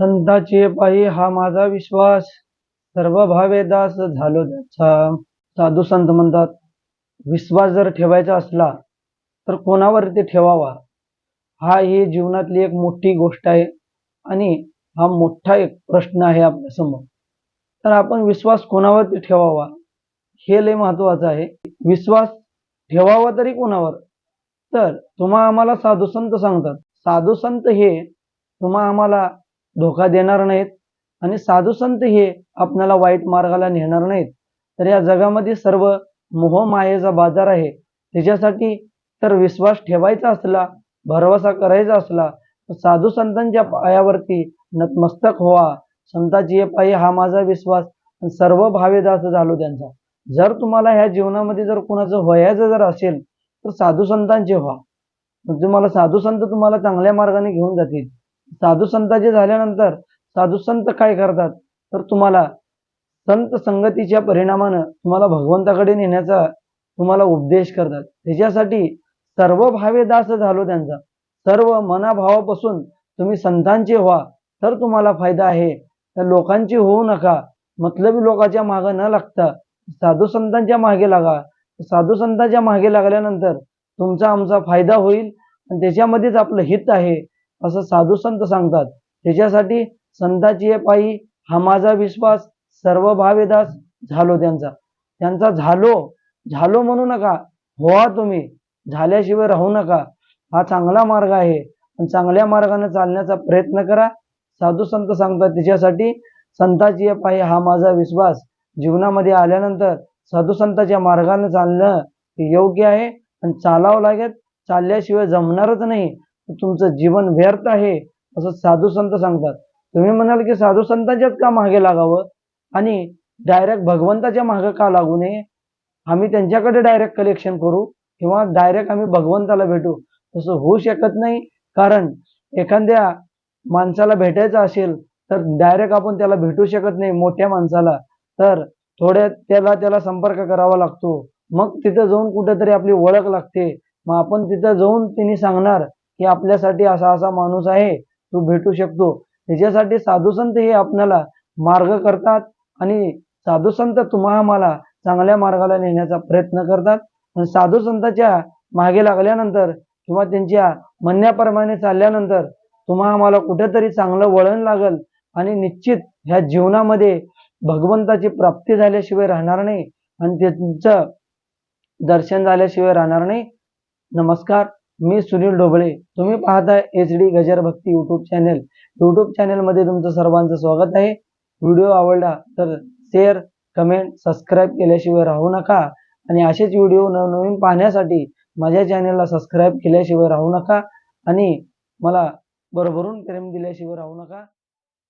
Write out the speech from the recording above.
संताचे पायी हा माझा विश्वास. सर्व भावे दास झालो त्याचा. साधू संत म्हणतात विश्वास जर ठेवायचा असला तर कोणावर ते ठेवावा? हा ही जीवनातली एक मोठी गोष्ट आहे आणि हा मोठा एक प्रश्न आहे आपल्यासमोर. तर आपण विश्वास कोणावरती ठेवावा? हे लय महत्वाचं आहे. विश्वास ठेवावा तरी कोणावर? तर तुम्हा आम्हाला साधू संत सांगतात. साधू संत हे तुम्हा आम्हाला धोका देणार नाहीत. आणि साधू संत हे आपल्याला वाईट मार्गाला नेणार नाहीत. तर या जगामध्ये सर्व मोह मायेचा बाजार आहे. त्याच्यासाठी तर विश्वास ठेवायचा असला भरवसा करायचा असला तर साधू संतांच्या पायावरती नतमस्तक व्हा. संताची ये पायी हा माझा विश्वास. सर्व भावेदास झालो त्यांचा. जर तुम्हाला ह्या जीवनामध्ये जर कुणाचं व्हायचं जर असेल तर साधू संतांचे व्हा. मग तुम्हाला साधू संत तुम्हाला चांगल्या मार्गाने घेऊन जातील. साधू संताचे झाल्यानंतर साधू संत काय करतात? तर तुम्हाला संत संगतीच्या परिणामानं तुम्हाला भगवंताकडे नेण्याचा तुम्हाला उपदेश करतात. त्याच्यासाठी सर्व भावे दास झालो त्यांचा. सर्व मनाभावापासून तुम्ही संतांचे व्हा तर तुम्हाला फायदा आहे. तर लोकांची होऊ नका. मतलबी लोकांच्या मागे न लागता साधू संतांच्या मागे लागा. साधू संतांच्या मागे लागल्यानंतर तुमचा आमचा फायदा होईल आणि त्याच्यामध्येच आपलं हित आहे. असं साधू संत सांगतात. त्याच्यासाठी संताची हे पायी हा माझा विश्वास सर्व भावेदास झालो त्यांचा. त्यांचा झालो झालो म्हणू नका. व्हा तुम्ही. झाल्याशिवाय राहू नका. हा चांगला मार्ग आहे. आणि चांगल्या मार्गाने चालण्याचा प्रयत्न करा. साधू संत सांगतात त्याच्यासाठी संताची हे पायी हा माझा विश्वास जीवनामध्ये आल्यानंतर साधू संताच्या मार्गाने चालणं योग्य आहे. आणि चालावं लागेल. चालल्याशिवाय जमणारच नाही. तुमचं जीवन व्यर्थ आहे असं साधू संत सांगतात. तुम्ही म्हणाल की साधू संतांच्याच का मागे लागावं? आणि डायरेक्ट भगवंताच्या मागे का लागू नये? आम्ही त्यांच्याकडे डायरेक्ट कलेक्शन करू किंवा डायरेक्ट आम्ही भगवंताला भेटू? तसं होऊ शकत नाही कारण एखाद्या माणसाला भेटायचं असेल तर डायरेक्ट आपण त्याला भेटू शकत नाही मोठ्या माणसाला. तर थोड्या त्याला त्याला संपर्क करावा लागतो. मग तिथं जाऊन कुठेतरी आपली ओळख लागते. मग आपण तिथं जाऊन तिने सांगणार की आपल्यासाठी असा असा माणूस आहे तू भेटू शकतो. त्याच्यासाठी साधू संत हे आपल्याला मार्ग करतात आणि साधू संत तुम्हा आम्हाला चांगल्या मार्गाला नेण्याचा प्रयत्न करतात. आणि साधू संताच्या मागे लागल्यानंतर किंवा त्यांच्या म्हणण्याप्रमाणे चालल्यानंतर तुम्हा आम्हाला कुठेतरी चांगलं वळण लागल आणि निश्चित ह्या जीवनामध्ये भगवंताची प्राप्ती झाल्याशिवाय राहणार नाही आणि त्यांचं दर्शन झाल्याशिवाय राहणार नाही. नमस्कार. मी सुनील ढोबळे. तुम्ही पाहता एच डी गजर भक्ती यूट्यूब चॅनल यूट्यूब चॅनलमध्ये तुमचं सर्वांचं स्वागत आहे. व्हिडिओ आवडला तर शेअर कमेंट सबस्क्राईब केल्याशिवाय राहू नका. आणि असेच व्हिडिओ नवनवीन पाहण्यासाठी माझ्या चॅनलला सबस्क्राईब केल्याशिवाय राहू नका. आणि मला भरभरून प्रेम दिल्याशिवाय राहू नका.